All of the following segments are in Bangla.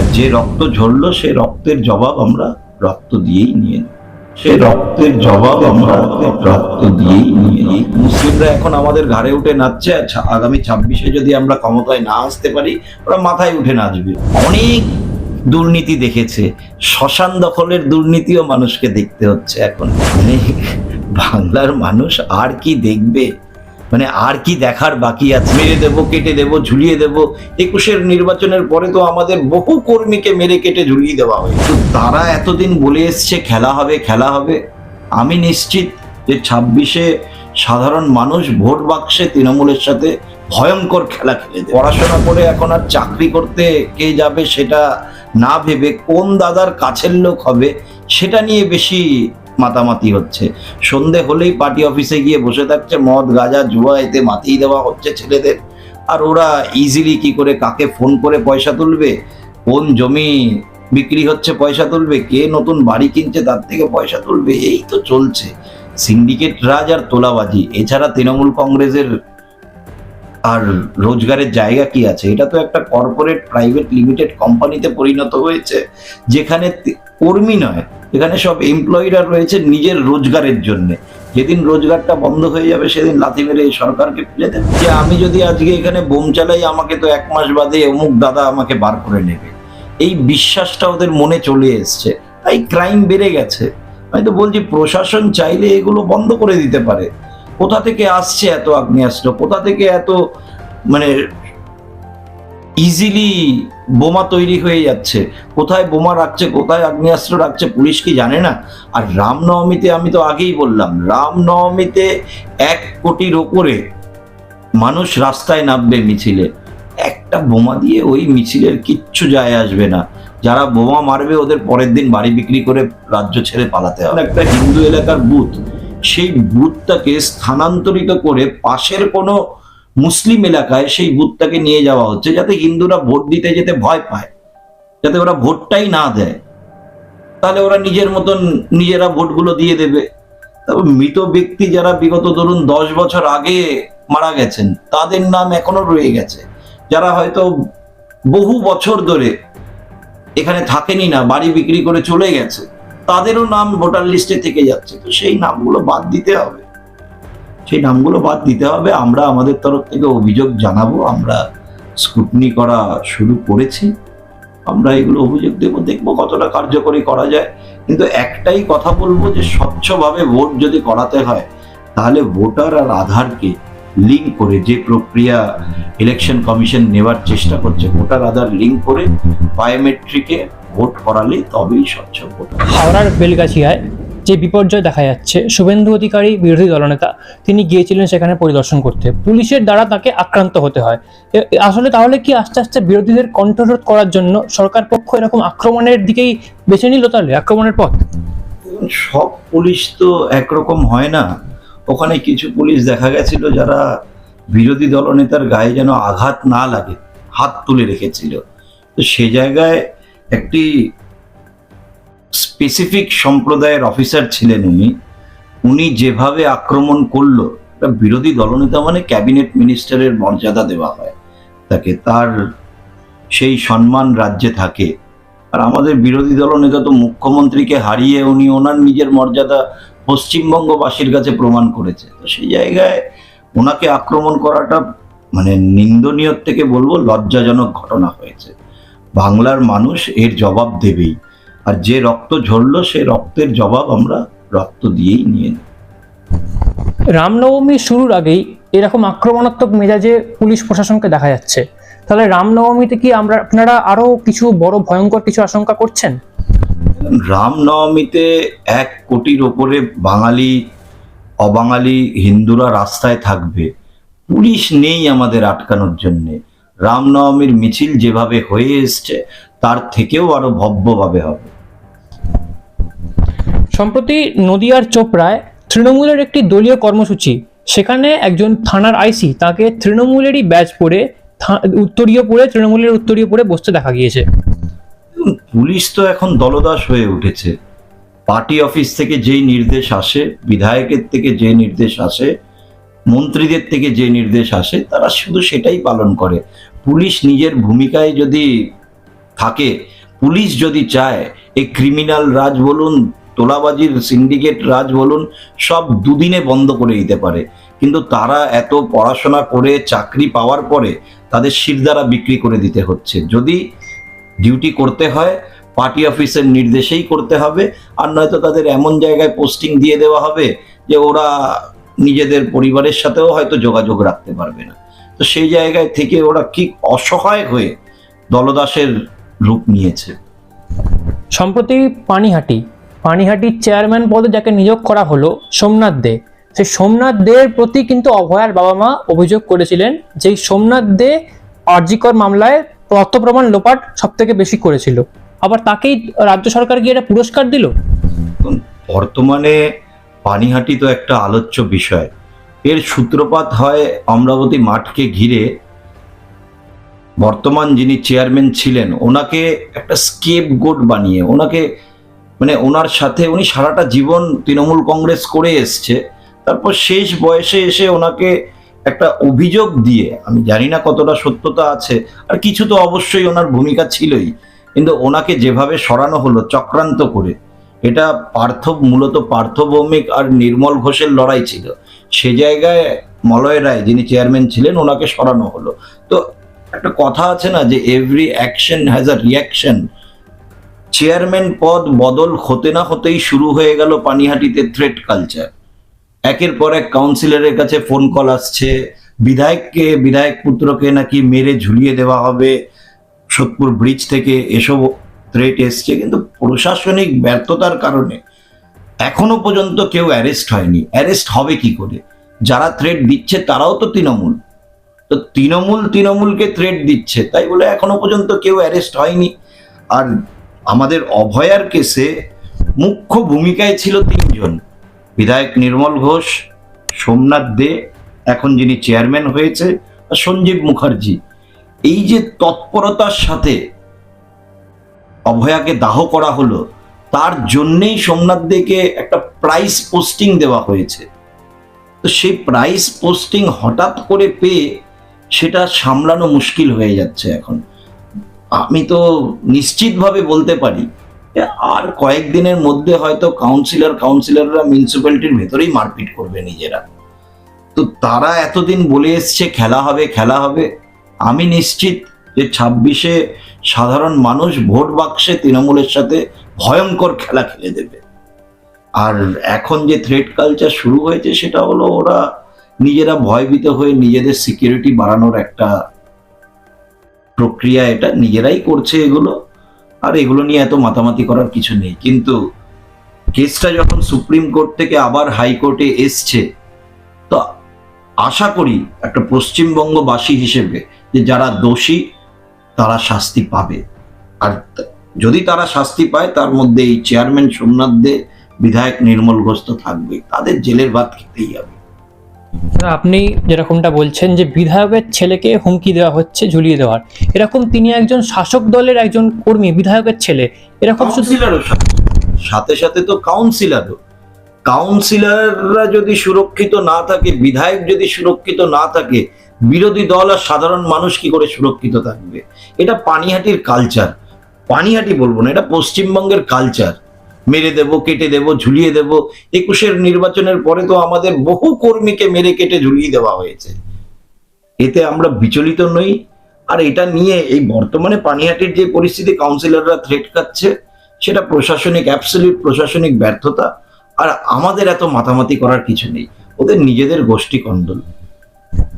আর যে রক্ত ঝরলো, সে রক্তের জবাব আমরা রক্ত দিয়েই নিয়ে সে রক্তের জবাব আমরা রক্ত দিয়েই নিয়ে নিই মুসলিমরা এখন আমাদের ঘাড়ে উঠে নাচছে আগামী ছাব্বিশে যদি আমরা ক্ষমতায় না আসতে পারি, ওরা মাথায় উঠে নাচবে। অনেক দুর্নীতি দেখেছে। শ্মশান দখলের দুর্নীতিও মানুষকে দেখতে হচ্ছে এখন। বাংলার মানুষ আর কি দেখবে? মানে আর কি দেখার বাকি আছে? মেরে দেবো, কেটে দেবো, ঝুলিয়ে দেবো। একুশের নির্বাচনের পরে তো আমাদের বহু কর্মীকে মেরে কেটে ঝুলিয়ে দেওয়া হয়েছে। তারা এতদিন বলে এসছে, খেলা হবে খেলা হবে। আমি নিশ্চিত যে ছাব্বিশে সাধারণ মানুষ ভোট বাক্সে তৃণমূলের সাথে ভয়ঙ্কর খেলা খেলে। পড়াশোনা করে এখন আর চাকরি করতে কে যাবে সেটা না ভেবে কোন দাদার কাছের লোক হবে সেটা নিয়ে বেশি মাতামাতি হচ্ছে। সন্ধে হলেই পার্টি অফিসে গিয়ে বসে থাকছে, মদ, গাঁজা, জুয়া, এতে মাতিয়ে দেওয়া হচ্ছে ছেলেদের। আর ওরা ইজিলি কি করে, কাকে ফোন করে পয়সা তুলবে? কোন জমি বিক্রি হচ্ছে পয়সা তুলবে? কে নতুন বাড়ি কিনছে তার থেকে পয়সা তুলবে? এই তো চলছে। সিন্ডিকেট রাজ আর তোলাবাজি। এছাড়া তৃণমূল কংগ্রেসের আর রোজগারের জায়গা কি আছে? এটা তো একটা কর্পোরেট প্রাইভেট লিমিটেড কোম্পানিতে পরিণত হয়েছে। যেখানে কর্মী নয়, এখানে সব এমপ্লয়িরা রয়েছে নিজের রোজগারের জন্য। যেদিন রোজগারটা বন্ধ হয়ে যাবে, সেদিন লাথি মেরে এই সরকারকে ফেলে দেবে যে আমি যদি আজকে এখানে বোম চালাই, আমাকে তো এক মাস বাদে অমুক দাদা আমাকে বার করে নেবে। এই বিশ্বাসটা ওদের মনে চলে এসছে। তাই ক্রাইম বেড়ে গেছে। আমি তো বলছি, প্রশাসন চাইলে এগুলো বন্ধ করে দিতে পারে। কোথা থেকে আসছে এত আগ্নেয়াস্ত্র? কোথা থেকে এত মানে ইজিলি বোমা তৈরি হয়ে যাচ্ছে। কোথায় বোমা রাখছে, কোথায় আগ্নেয়াস্ত্র রাখছে, পুলিশ কি জানে না? আর রামনবমীতে আমি তো আগেই বললাম, রামনবমীতে এক কোটির ওপরে মানুষ রাস্তায় নামবে মিছিলে। একটা বোমা দিয়ে ওই মিছিলের কিচ্ছু যায় আসবে না। যারা বোমা মারবে, ওদের পরের দিন বাড়ি বিক্রি করে রাজ্য ছেড়ে পালাতে হবে। একটা হিন্দু এলাকার বুথ, সেই বুথটাকে স্থানান্তরিত করে পাশের কোনো মুসলিম এলাকায় সেই বুথটাকে নিয়ে যাওয়া হচ্ছে যাতে হিন্দুরা ভোট দিতে যেতে ভয় পায়, যাতে ওরা ভোটটাই না দেয়। তাহলে ওরা নিজের মতন নিজেরা ভোটগুলো দিয়ে দেবে। তারপর মৃত ব্যক্তি যারা বিগত ধরুন দশ বছর আগে মারা গেছেন, তাদের নাম এখনও রয়ে গেছে। যারা হয়তো বহু বছর ধরে এখানে থাকেনি না, বাড়ি বিক্রি করে চলে গেছে, তাদেরও নাম ভোটার লিস্টে থেকে যাচ্ছে। তো সেই নামগুলো বাদ দিতে হবে। সেই নামগুলো বাদ দিতে হবে। আমরা আমাদের তরফ থেকে অভিযোগ জানাব। আমরা স্কুটনি করা শুরু করেছি। আমরা এগুলো অভিযোগ দেবো, দেখব কতটা কার্যকরী করা যায়। কিন্তু একটাই কথা বলব যে স্বচ্ছভাবে ভোট যদি করাতে হয়, তাহলে ভোটার আর আধারকে লিঙ্ক করে যে প্রক্রিয়া ইলেকশন কমিশন নেওয়ার চেষ্টা করছে, ভোটার আধার লিঙ্ক করে বায়োমেট্রিকে ভোট করালে তবেই স্বচ্ছ ভোট। হাওড়ার বেলগাছিয়ায় যে বিপর্যয় দেখা যাচ্ছে, শুভেন্দু অধিকারী বিরোধী দলনেতা, তিনি গিয়েছিলেন সেখানে পরিদর্শন করতে। পুলিশের দ্বারা তাকে আক্রান্ত হতে হয়। আসলে তাহলে কি আস্তে আস্তে বিরোধীদের কণ্ঠরোধ করার জন্য সরকার পক্ষ এরকম আক্রমণের দিকেই বেছে নিল তাহলে, আক্রমণের পথ? সব পুলিশ তো একরকম হয় না। ওখানে কিছু পুলিশ দেখা গেছিল যারা বিরোধী দলনেতার গায়ে যেন আঘাত না লাগে, হাত তুলে রেখেছিল। তো সে জায়গায় একটি স্পেসিফিক সম্প্রদায়ের অফিসার ছিলেন উনি। উনি যেভাবে আক্রমণ করল বিরোধী দলনেতা মানে ক্যাবিনেট মিনিস্টারের মর্যাদা দেওয়া হয়। তাকে তার সেই সম্মান রাজ্যে থাকে। আর আমাদের বিরোধী দলনেতা তো মুখ্যমন্ত্রীকে হারিয়ে উনি ওনার নিজের মর্যাদা পশ্চিমবঙ্গবাসীর কাছে প্রমাণ করেছে। তো সেই জায়গায় ওনাকে আক্রমণ করাটা মানে নিন্দনীয় থেকে বলব, লজ্জাজনক ঘটনা হয়েছে। বাংলার মানুষ এর জবাব দেবেই। আর যে রক্ত ঝরলো সে রক্তের জবাব আমরা রক্ত দিয়েই নিয়ে নেব। রামনবমী শুরুর আগেই এরকম আক্রমণাত্মক মেজাজে পুলিশ প্রশাসনকে দেখা যাচ্ছে। তাহলে রামনবমীতে কি আমরা আপনারা আরও কিছু বড় ভয়ঙ্কর কিছু আশঙ্কা করছেন? রামনবমীতে এক কোটির ওপরে বাঙালি অবাঙালি হিন্দুরা রাস্তায় থাকবে। পুলিশ নেই আমাদের আটকানোর জন্যে। রামনবমীর মিছিল যেভাবে হয়ে এসছে তার থেকেও আরও ভব্যভাবে হবে। সম্প্রতি নদিয়ার চোপড়ায় তৃণমূলের একটি দলীয় কর্মসূচি। সেখানে একজন থানার আইসি তাকে তৃণমূলেরই ব্যাচ পরে উত্তরীয় পরে তৃণমূলের উত্তরীয় পরে বসতে দেখা গিয়েছে। পুলিশ তো এখন দলদাস হয়ে উঠেছে। পার্টি অফিস থেকে যেই নির্দেশ আসে, বিধায়কের থেকে যে নির্দেশ আসে, মন্ত্রীদের থেকে যে নির্দেশ আসে, তারা শুধু সেটাই পালন করে। পুলিশ নিজের ভূমিকায় যদি থাকে, পুলিশ যদি চায় এই ক্রিমিনাল রাজ বলুন তোলাবাজির সিন্ডিকেট রাজ বলুন, সব দুদিনে বন্ধ করে দিতে পারে। কিন্তু তারা এত পড়াশোনা করে চাকরি পাওয়ার পরে তাদের শিরদারা বিক্রি করে দিতে হচ্ছে। যদি ডিউটি করতে হয় পার্টি অফিসের নির্দেশেই করতে হবে, আর নয়তো তাদের এমন জায়গায় পোস্টিং দিয়ে দেওয়া হবে যে ওরা নিজেদের পরিবারের সাথেও হয়তো যোগাযোগ রাখতে পারবে না। তো সেই জায়গায় থেকে ওরা কি অসহায় হয়ে দলদাসের রূপ নিয়েছে। সম্প্রতি পানিহাটি পানিহাটির চেয়ারম্যান পদে যাকে নিয়োগ করা হলো সোমনাথ দে। সেই সোমনাথ দের প্রতি কিন্তু অভয়ার বাবা মা অভিযোগ করেছিলেন যে সোমনাথ দে আর্জিকর মামলায় তথ্য প্রমাণ লোপাট সব থেকে বেশি করেছিল। আবার তাকেই রাজ্য সরকার গিয়ে একটা পুরস্কার দিল? বর্তমানে পানিহাটি তো একটা আলোচ্য বিষয়। এর সূত্রপাত হয় অমরাবতী মাঠকে ঘিরে। বর্তমান যিনি চেয়ারম্যান ছিলেন, ওনাকে একটা স্কেপ গোট বানিয়ে, ওনাকে মানে ওনার সাথে উনি সারাটা জীবন তৃণমূল কংগ্রেস করে এসছে। তারপর শেষ বয়সে এসে ওনাকে একটা অভিযোগ দিয়ে, আমি জানি না কতটা সত্যতা আছে, আর কিছু তো অবশ্যই ওনার ভূমিকা ছিলই, কিন্তু ওনাকে যেভাবে সরানো হলো চক্রান্ত করে, এটা পার্থ মূলত পার্থ ভৌমিক আর নির্মল ঘোষের লড়াই ছিল। সে জায়গায় মলয় রায় যিনি চেয়ারম্যান ছিলেন, ওনাকে সরানো হলো। তো একটা কথা আছে না যে every action has a reaction chairman পদ বদল হতে না হতেই শুরু হয়ে গেল পানিহাটিতে থ্রেট কালচার একের পর এক কাউন্সিলরের কাছে ফোন কল আসছে। বিধায়ককে, বিধায়ক পুত্রকে নাকি মেরে ঝুলিয়ে দেওয়া হবে। সোদপুর ব্রিজ থেকে এসব থ্রেট এসছে। কিন্তু প্রশাসনিক ব্যর্থতার কারণে এখনও পর্যন্ত কেউ অ্যারেস্ট হয়নি। অ্যারেস্ট হবে কি করে? যারা থ্রেট দিচ্ছে তারাও তো তৃণমূল। তো তৃণমূল, তৃণমূলকে থ্রেট দিচ্ছে। তাই বলে এখনও পর্যন্ত কেউ অ্যারেস্ট হয়নি। আর আমাদের অভয়ার কেসে মুখ্য ভূমিকায় ছিল তিনজন। বিধায়ক নির্মল ঘোষ, সোমনাথ দে, এখন যিনি চেয়ারম্যান হয়েছে সঞ্জীব মুখার্জি। এই যে তৎপরতার সাথে অভয়াকে দাহ করা হলো, তার জন্যেই সোমনাথ দেকে একটা প্রাইস পোস্টিং দেওয়া হয়েছে। তো সেই প্রাইস পোস্টিং হঠাৎ করে পেয়ে সেটা সামলানো মুশকিল হয়ে যাচ্ছে এখন। আমি তো নিশ্চিতভাবে বলতে পারি আর কয়েকদিনের মধ্যে হয়তো কাউন্সিলর কাউন্সিলররা মিউনিসিপ্যালিটির ভেতরেই মারপিট করবে নিজেরা। তো তারা এতদিন বলে এসছে, খেলা হবে খেলা হবে। আমি নিশ্চিত যে ছাব্বিশে সাধারণ মানুষ ভোট বাক্সে তৃণমূলের সাথে ভয়ঙ্কর খেলা খেলে দেবে। আর এখন যে থ্রেড কালচার শুরু হয়েছে, সেটা হলো ওরা নিজেরা ভয়ভীত হয়ে নিজেদের সিকিউরিটি বাড়ানোর একটা প্রক্রিয়া এটা, নিজেরাই করছে এগুলো, আর এগুলো নিয়ে এত মাতামাতি করার কিছু নেই। কিন্তু কেসটা যখন সুপ্রিম কোর্ট থেকে আবার হাইকোর্টে এসছে, তো আশা করি একটা পশ্চিমবঙ্গবাসী হিসেবে যে যারা দোষী, তারা শাস্তি পাবে। আর যদি তারা শাস্তি পায়, তার মধ্যে এই চেয়ারম্যান সোমনাথ দে, বিধায়ক নির্মল ঘোষ তো থাকবে তাদের জেলের ভাত খেতেই হবে। আপনি যেরকমটা বলছেন যে বিধায়কের ছেলেকে হুমকি দেওয়া হচ্ছে, ঝুলিয়ে দেওয়ার। এরকম তিনি একজন শাসক দলের একজন কর্মী, বিধায়কের ছেলে। এরকম সাথে সাথে তো কাউন্সিলরও কাউন্সিলররা যদি সুরক্ষিত না থাকে, বিধায়ক যদি সুরক্ষিত না থাকে, বিরোধী দল আর সাধারণ মানুষ কি করে সুরক্ষিত থাকবে? এটা পানিহাটির কালচার পানিহাটি বলব না, এটা পশ্চিমবঙ্গের কালচার মেরে দেব, কেটে দেব, ঝুলিয়ে দেব। একুশের নির্বাচনের পরে তো আমাদের বহু কর্মীকে মেরে কেটে ঝুলিয়ে দেওয়া হয়েছে। এতে আমরা বিচলিত নই। আর এটা নিয়ে এই বর্তমানে পানিহাটির যে পরিস্থিতি, কাউন্সিলররা থ্রেট খাচ্ছে, সেটা প্রশাসনিক অ্যাবসলিউট প্রশাসনিক ব্যর্থতা। আর আমাদের এত মাতামাতি করার কিছু নেই। ওদের নিজেদের গোষ্ঠী কন্দল।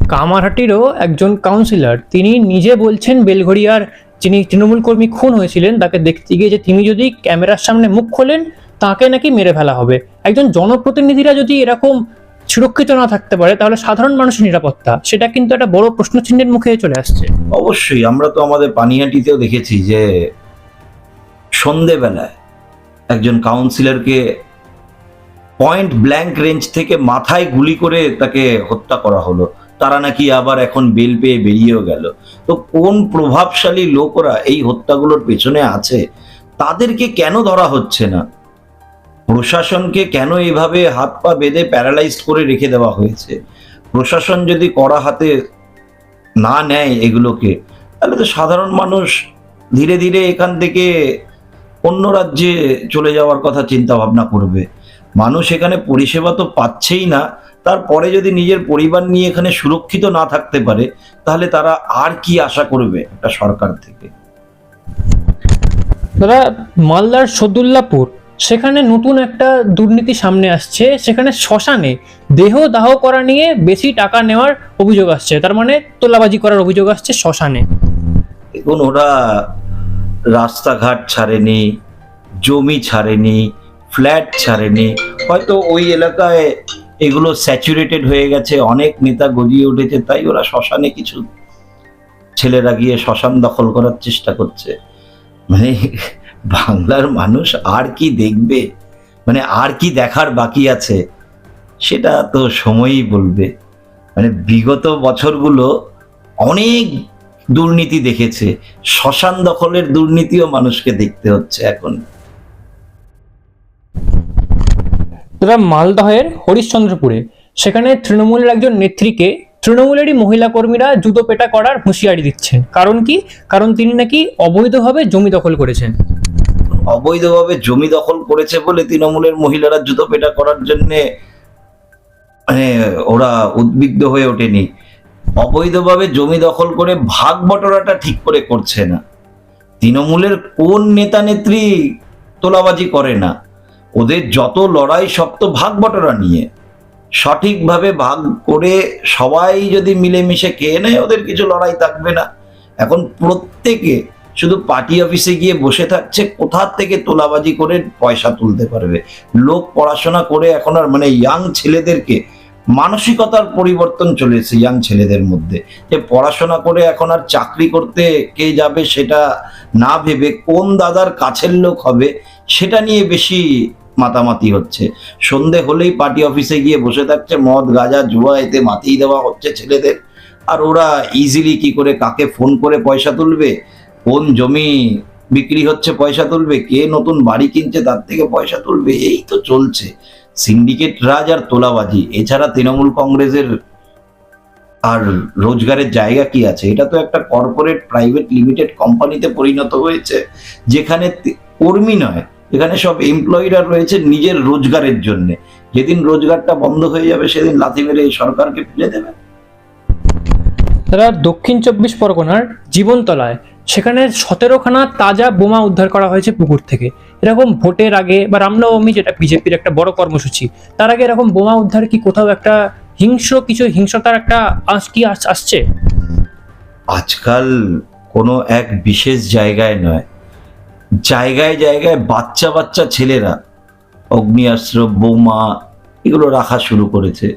কামারহাটিরও একজন কাউন্সিলর, তিনি নিজে বলছেন, বেলঘড়িয়ার যিনি তৃণমূল কর্মী খুন হয়েছিলেন, তাকে দেখতে গিয়ে যে তিনি যদি ক্যামেরার সামনে মুখ খোলেন, তাকে নাকি মেরে ফেলা হবে। একজন জনপ্রতিনিধিরা যদি এরকম সুরক্ষিত না থাকতে পারে, তাহলে সাধারণ মানুষের নিরাপত্তা, সেটা কিন্তু একটা বড় প্রশ্নচিহ্নের মুখে চলে আসছে। অবশ্যই, আমরা তো আমাদের পানিহাটিতেও দেখেছি যে সন্ধেবেলায় একজন কাউন্সিলরকে পয়েন্ট ব্ল্যাঙ্ক রেঞ্জ থেকে মাথায় গুলি করে তাকে হত্যা করা হলো। তারা নাকি আবার এখন বেল পেয়ে বেরিয়েও গেল। তো কোন প্রভাবশালী লোকরা এই হত্যাগুলোর পেছনে আছে? তাদেরকে কেন ধরা হচ্ছে না? প্রশাসনকে কেন এভাবে হাত পা বেঁধে প্যারালাইজড করে রেখে দেওয়া হয়েছে? প্রশাসন যদি কড়া হাতে না নেয় এগুলোকে, তাহলে তো সাধারণ মানুষ ধীরে ধীরে এখান থেকে অন্য রাজ্যে চলে যাওয়ার কথা চিন্তা ভাবনা করবে। মানুষ এখানে পরিষেবা তো পাচ্ছেই না। তারপরে যদি নিজের পরিবার নিয়ে এখানে সুরক্ষিত না থাকতে পারে তাহলে তারা আর কি আশা করবে একটা সরকার থেকে? দাদা মালদার সদুল্লাপুর সেখানে নতুন একটা দুর্নীতি সামনে আসছে সেখানে শ্মশানে দেহ দাহ করা নিয়ে বেশি টাকা নেওয়ার অভিযোগ আসছে। তার মানে তোলাবাজি করার অভিযোগ আসছে শ্মশানে। দেখুন ওরা রাস্তাঘাট ছাড়েনি জমি ছাড়েনি ফ্ল্যাট ছাড়েনি। হয়তো ওই এলাকায় এগুলো স্যাচুরেটেড হয়ে গেছে, অনেক নেতা গজিয়ে উঠেছে, তাই ওরা শ্মশানে কিছু ছেলেরা গিয়ে শ্মশান দখল করার চেষ্টা করছে। মানে বাংলার মানুষ আর কি দেখবে? মানে আর কি দেখার বাকি আছে? সেটা তো সময়ই বলবে। মানে বিগত বছরগুলো অনেক দুর্নীতি দেখেছে। শ্মশান দখলের দুর্নীতিও মানুষকে দেখতে হচ্ছে এখন। দাদা মালদহের হরিশ্চন্দ্রপুরে। সেখানে তৃণমূলের একজন নেত্রীকে তৃণমূলেরই মহিলা কর্মীরা জুতো পেটা করার হুঁশিয়ারি দিচ্ছেন। কারণ কি? কারণ তিনি নাকি অবৈধভাবে জমি দখল করেছেন। অবৈধভাবে জমি দখল করেছে বলে তৃণমূলের মহিলারা জুতো পেটা করার জন্যে মানে ওরা উদ্বিগ্ন হয়ে ওঠেনি। অবৈধভাবে জমি দখল করে ভাগ বটরাটা ঠিক করে করছে না। তৃণমূলের কোন নেতা নেত্রী তোলাবাজি করে না। ওদের যত লড়াই, সব তো ভাগ বটরা নিয়ে। সঠিকভাবে ভাগ করে সবাই যদি মিলেমিশে খেয়ে নেয়, ওদের কিছু লড়াই থাকবে না। এখন প্রত্যেকে শুধু পার্টি অফিসে গিয়ে বসে থাকছে, কোথা থেকে তোলাবাজি করে পয়সা তুলতে পারবে? লোক পড়াশোনা করে এখন আর মানে ইয়াং ছেলেদেরকে মানসিকতার পরিবর্তন চলে এসেছে ইয়াং ছেলেদের মধ্যে। যে পড়াশোনা করে এখন আর চাকরি করতে কে যাবে সেটা না ভেবে কোন দাদার কাছের লোক হবে, সেটা নিয়ে বেশি মাতামাতি হচ্ছে। সন্ধে হলেই পার্টি অফিসে গিয়ে বসে থাকছে, মদ, গাঁজা, জুয়া, এতে মাতিয়ে দেওয়া হচ্ছে ছেলেদের। আর ওরা ইজিলি কি করে কাকে ফোন করে পয়সা তুলবে? কোন জমি বিক্রি হচ্ছে পয়সা তুলবে? কে নতুন বাড়ি কিনছে তার থেকে পয়সা তুলবে? এই তো চলছে। সিন্ডিকেট রাজ আর তোলাবাজি। এছাড়া তৃণমূল কংগ্রেসের আর রোজগারের জায়গা কি আছে? এটা তো একটা কর্পোরেট প্রাইভেট লিমিটেড কোম্পানিতে পরিণত হয়েছে। যেখানে কর্মী নয় এখানে সব এমপ্লয়িরা রয়েছে নিজের রোজগারের জন্য। যেদিন রোজগারটা বন্ধ হয়ে যাবে সেদিন লাথি মেরে এই সরকারকে ফেলে দেবে। তারা দক্ষিণ চব্বিশ পরগনার জীবনতলায়। সেখানে সতেরোখানা তাজা বোমা উদ্ধার করা হয়েছে পুকুর থেকে। এরকম ভোটের আগে বা রামনবমী যেটা বিজেপির একটা বড় কর্মসূচি তার আগে এরকম বোমা উদ্ধার কি কোথাও একটা হিংস্র কিছু হিংসতার একটা আঁচ কি আস- আসছে? আজকাল কোনো এক বিশেষ জায়গায় নয় জায়গায় জায়গায় বাচ্চা বাচ্চা ছেলেরা অগ্নিয়াস্ত্র বোমা এগুলো রাখা শুরু করেছে।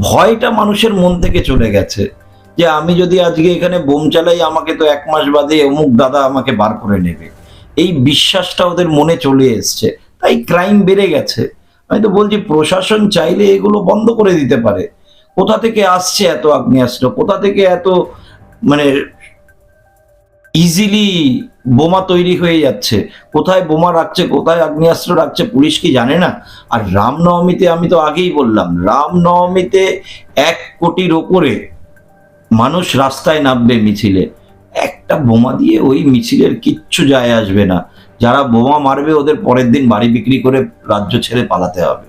ভয়টা মানুষের মন থেকে চলে গেছে যে আমি যদি আজকে এখানে বোম চালাই, আমাকে তো এক মাস বাদে অমুক দাদা আমাকে বার করে নেবে। এই বিশ্বাসটা ওদের মনে চলে এসছে। তাই ক্রাইম বেড়ে গেছে। আমি তো বলছি, প্রশাসন চাইলে এগুলো বন্ধ করে দিতে পারে। কোথা থেকে আসছে এত আগ্নেয়াস্ত্র কোথা থেকে এত মানে ইজিলি বোমা তৈরি হয়ে যাচ্ছে। কোথায় বোমা রাখছে, কোথায় আগ্নেয়াস্ত্র রাখছে, পুলিশ কি জানে না? আর রামনবমীতে আমি তো আগেই বললাম, রামনবমীতে এক কোটির ওপরে মানুষ রাস্তায় নামবে মিছিলে। একটা বোমা দিয়ে ওই মিছিলের কিচ্ছু যায় আসবে না। যারা বোমা মারবে, ওদের পরের দিন বাড়ি বিক্রি করে রাজ্য ছেড়ে পালাতে হবে।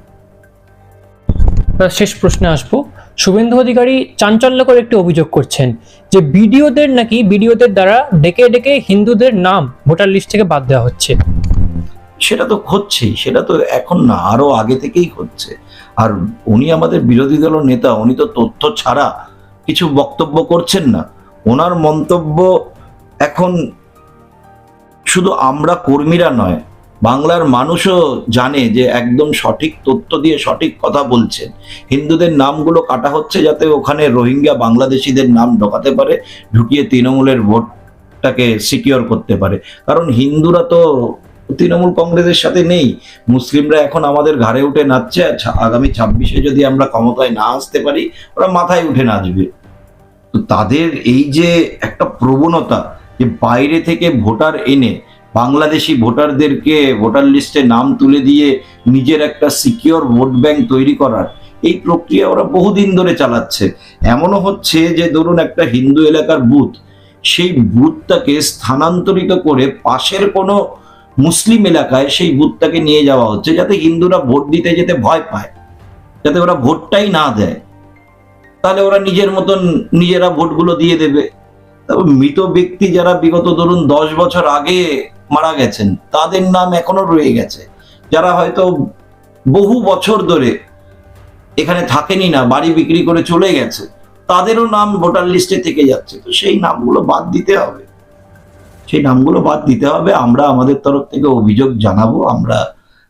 শেষ প্রশ্নে আসব। শুভেন্দু অধিকারী চাঞ্চল্যকর একটি অভিযোগ করছেন যে বিডিওদের নাকি বিডিওদের দ্বারা ডেকে ডেকে হিন্দুদের নাম ভোটার লিস্ট থেকে বাদ দেওয়া হচ্ছে। সেটা তো হচ্ছেই, সেটা তো এখন না, আরও আগে থেকেই হচ্ছে। আর উনি আমাদের বিরোধী দল নেতা, উনি তো তথ্য ছাড়া কিছু বক্তব্য করছেন না। ওনার মন্তব্য এখন শুধু আমরা কর্মীরা নয় বাংলার মানুষও জানে যে একদম সঠিক তথ্য দিয়ে সঠিক কথা বলছেন হিন্দুদের নামগুলো কাটা হচ্ছে যাতে ওখানে রোহিঙ্গা বাংলাদেশিদের নাম ঢোকাতে পারে, ঢুকিয়ে তৃণমূলের ভোটটাকে সিকিওর করতে পারে। কারণ হিন্দুরা তো তৃণমূল কংগ্রেসের সাথে নেই। মুসলিমরা এখন আমাদের ঘাড়ে উঠে নাচছে আগামী ছাব্বিশে যদি আমরা ক্ষমতায় না আসতে পারি, ওরা মাথায় উঠে নাচবে। তো তাদের এই যে একটা প্রবণতা যে বাইরে থেকে ভোটার এনে বাংলাদেশি ভোটারদেরকে ভোটার লিস্টে নাম তুলে দিয়ে নিজের একটা সিকিওর ভোট ব্যাংক তৈরি করার, এই প্রক্রিয়া ওরা বহুদিন ধরে চালাচ্ছে। এমনও হচ্ছে যে ধরুন একটা হিন্দু এলাকার বুথ, সেই বুথটাকে স্থানান্তরিত করে পাশের কোনো মুসলিম এলাকায় সেই বুথটাকে নিয়ে যাওয়া হচ্ছে, যাতে হিন্দুরা ভোট দিতে যেতে ভয় পায়, যাতে ওরা ভোটটাই না দেয়। তাহলে ওরা নিজের মতন নিজেরা ভোটগুলো দিয়ে দেবে। তারপর মৃত ব্যক্তি যারা বিগত ধরুন দশ বছর আগে মারা গেছেন, তাদের নাম এখনও রয়ে গেছে। যারা হয়তো বহু বছর ধরে এখানে থাকেনি না, বাড়ি বিক্রি করে চলে গেছে, তাদেরও নাম ভোটার লিস্টে থেকে যাচ্ছে। তো সেই নামগুলো বাদ দিতে হবে। সেই নামগুলো বাদ দিতে হবে। আমরা আমাদের তরফ থেকে অভিযোগ জানাব। আমরা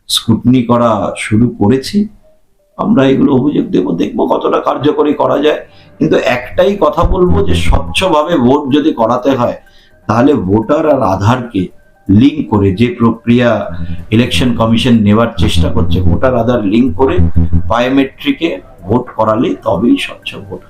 স্কুটনি করা শুরু করেছি। আমরা এগুলো অভিযোগ দেবো। দেখব কতটা কার্যকরী করা যায়। কিন্তু একটাই কথা বলব যে স্বচ্ছভাবে ভোট যদি করাতে হয়, তাহলে ভোটার আর আধারকে লিঙ্ক করে যে প্রক্রিয়া ইলেকশন কমিশন নেওয়ার চেষ্টা করছে, ভোটার আধার লিঙ্ক করে বায়োমেট্রিকে ভোট করালে তবেই স্বচ্ছ ভোট।